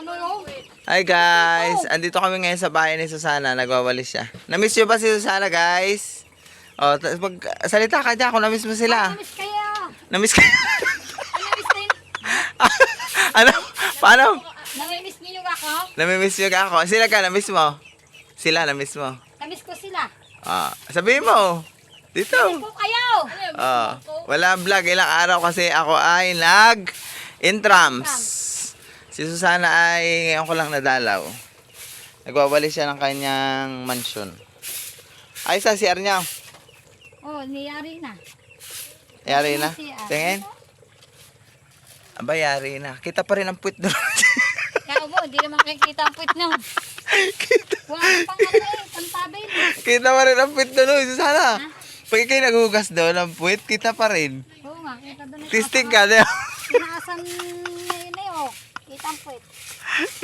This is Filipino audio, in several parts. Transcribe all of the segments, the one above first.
ano? Hi guys! Andito kami ngayon sa bahay ni Susana. Nagwawalis siya. Namiss nyo ba si Susana guys? O, ta- pag, salita ka dyan kung namiss mo sila. Namiss kayo. Namiss ka? Namiss kayo. ano? Paano? Namimiss niyo ako? Namimiss nyo ka ako. Sila ka, namiss mo. Sila, namiss mo. Namiss ko sila. Ah, sabihin mo. Dito. Namiss ko kayo. Ah, wala vlog. Ilang araw kasi ako ay nag intrams. Si Susana ay ngayon ko lang nadalaw. Nagwawalis siya ng kanyang mansion. Ay, sa CR niya. Oh, niyari na. Yari na. Tingin. Aba, yari na. Kita pa rin ang puwit doon. Kaya mo, hindi naman kikita ang puwit nyo. Wala ka pang ano eh, pantabay mo. kita pa rin ang puwit doon. Susana. Pag ikay naghugas doon ng puwit, kita pa rin. Oo nga, kita doon. Tistig ka na. Tinaasan na yun eh, oh. Kita ang puwit.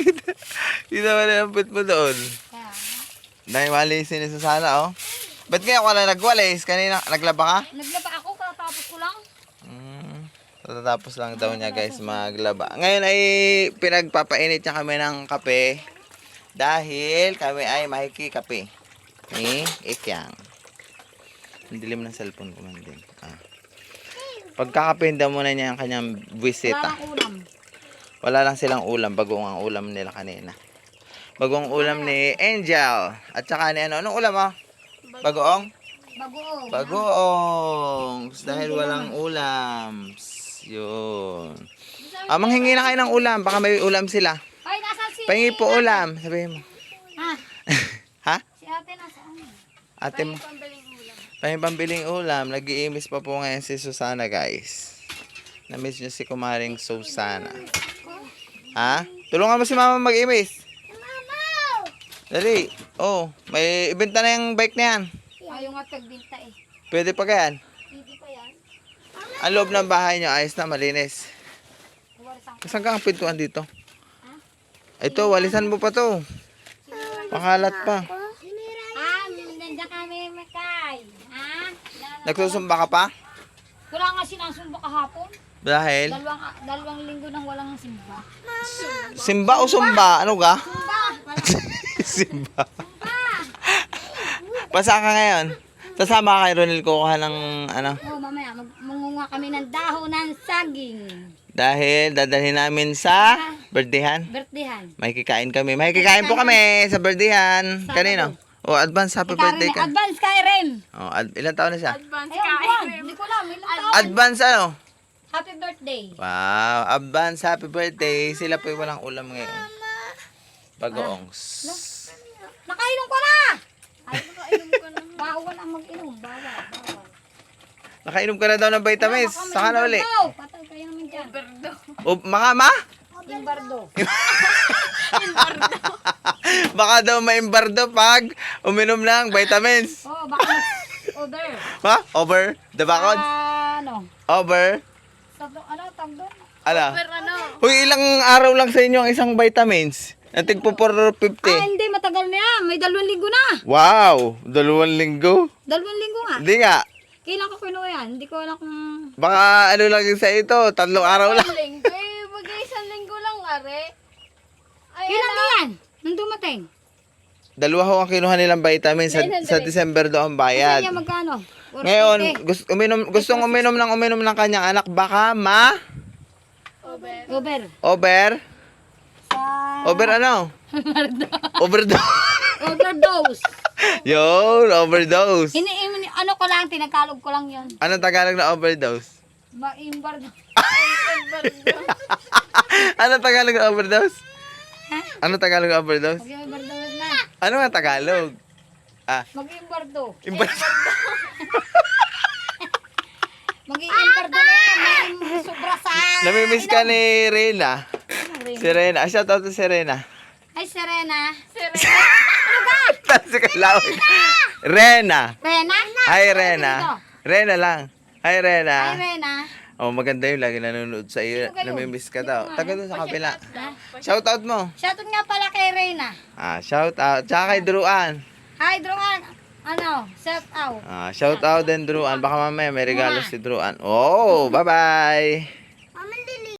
kita pa rin ang puwit mo doon. Kaya, Dahil walisin ni Susana, oh. Ba't ngayon ka na nagwalis? Kanina, naglaba ka? naglaba ako, katapos ko lang. Mm, tatapos lang daw niya guys maglaba. Ngayon ay pinagpapainit niya kami ng kape dahil kami ay makikikape ni Ikyang. Ang dilim ng cellphone ko man din. Ah. Pagkakape daw muna niya ang kanyang Wala bisita. ulam. Wala lang silang ulam, bagong ang ulam nila kanina. Bagong ulam ni Angel. At saka ni ano, anong ulam mo? Bagoong? Bagoong. Bagoong. Dahil walang ulam. Yun. Ah, manghingi na kayo ng ulam. Baka may ulam sila. Ay, nasa si... Pahingi po ulam. Sabihin mo. Ha? ha? Si ate nasa ano? Ate mo. Pahingi pambiling ulam. Nag-iimis pa po ngayon si Susana, guys. Namiss niyo si kumaring Susana. Ha? Tulungan mo si mama mag-imis. Dali. Oh, may ibenta na yung bike na yan. Ayaw nga tagbinta eh. Pwede pa kaya? Hindi pa yan. Ang loob ng bahay niyo, ayos na, malinis. Saan ka ang pintuan dito? Ito, walisan mo pa to. Pakalat pa. Ah, nandiyan kami, Makay. Ha? Yan. Nagsusumba ka pa? Wala nga sinasumba kahapon. Dahil? Dalawang, dalawang linggo nang walang simba. Simba o sumba? Ano ka? Simba! Simba. Pasa ka ngayon? Sasama ka kay Ronel kukuha ng ano? Oh, mamaya, mag mangunga kami ng dahon ng saging. Dahil dadalhin namin sa birthdayan. Birthdayan. May kikain kami. May kikain po kami sa birthdayan. Kanino? O, advance happy birthday ka. Advance kay Rem. Oh, ad- ilan taon na siya? Ayun, buwan. Hindi ko alam. Ilang taon. Advance ano? Happy birthday. Wow, advance happy birthday. Sila po walang ulam ngayon. Bagoongs. Nakainom ko na! Ay, nakainom ko na. Bawal ang mag-inom. Bawal. Bawal. Nakainom ka na daw ng vitamins. Baka may Saka na uli. imbardo. Patay kayo naman dyan. O, makama? Imbardo. Baka daw maimbardo pag uminom ng vitamins. Oh, baka mag-over. Ha? Over? The bakod? Ah, ano? Over? Tagdo, ano? Tagdo? Ala? Huy, ilang araw lang sa inyo ang isang vitamins? Natig po Ah, 450. hindi. Matagal na yan. May dalawang linggo na. Wow! Dalawang linggo? Dalawang linggo nga. Hindi nga. Kailan ko kinuha yan? Hindi ko alam kung... Baka ano lang yung sa ito, tatlong araw lang. linggo. Eh, bagay isang linggo lang, are. Ay, Kailan ka yan? Nung dumating? Dalawa ho ang kinuha nilang vitamins sa, sa December do ang bayad. Kaya magkano? Or- Ngayon, gusto, uminom, gustong uminom ng uminom ng kanyang anak, baka ma, Over. over, over ano? Overdose. Overdose. Yun, overdose. Ini, ini, ano ko lang, tinagalog ko lang yun. Anong Tagalog na overdose? Ma-imbardo. Anong Tagalog na overdose? Ha? Anong Tagalog overdose? Mag-imbardo na. Ano nga Tagalog? Ah, Mag-imbardo. imbar- Mag-imbardo na yan. Sobra sa... Namimiss ka ni Rena. Ano, Rin? Si Rena. Ah, shout out to si Rena. Ay, Serena. Kasi kalawin. Rena. Rena? Hi, Rena. Rena lang. Hi, Ay, Rena. Rena. Oh, maganda yun. Lagi nanonood sa iyo. Namimiss ka daw. Taga doon sa kapila. Shout out mo. Shoutout nga pala kay Rena. Ah, shout out. Tsaka kay Druan. Hi, Druan. Ano? Shout out. Ah, shout out din Druan. Baka mamaya may regalo si Druan. Oh, bye-bye.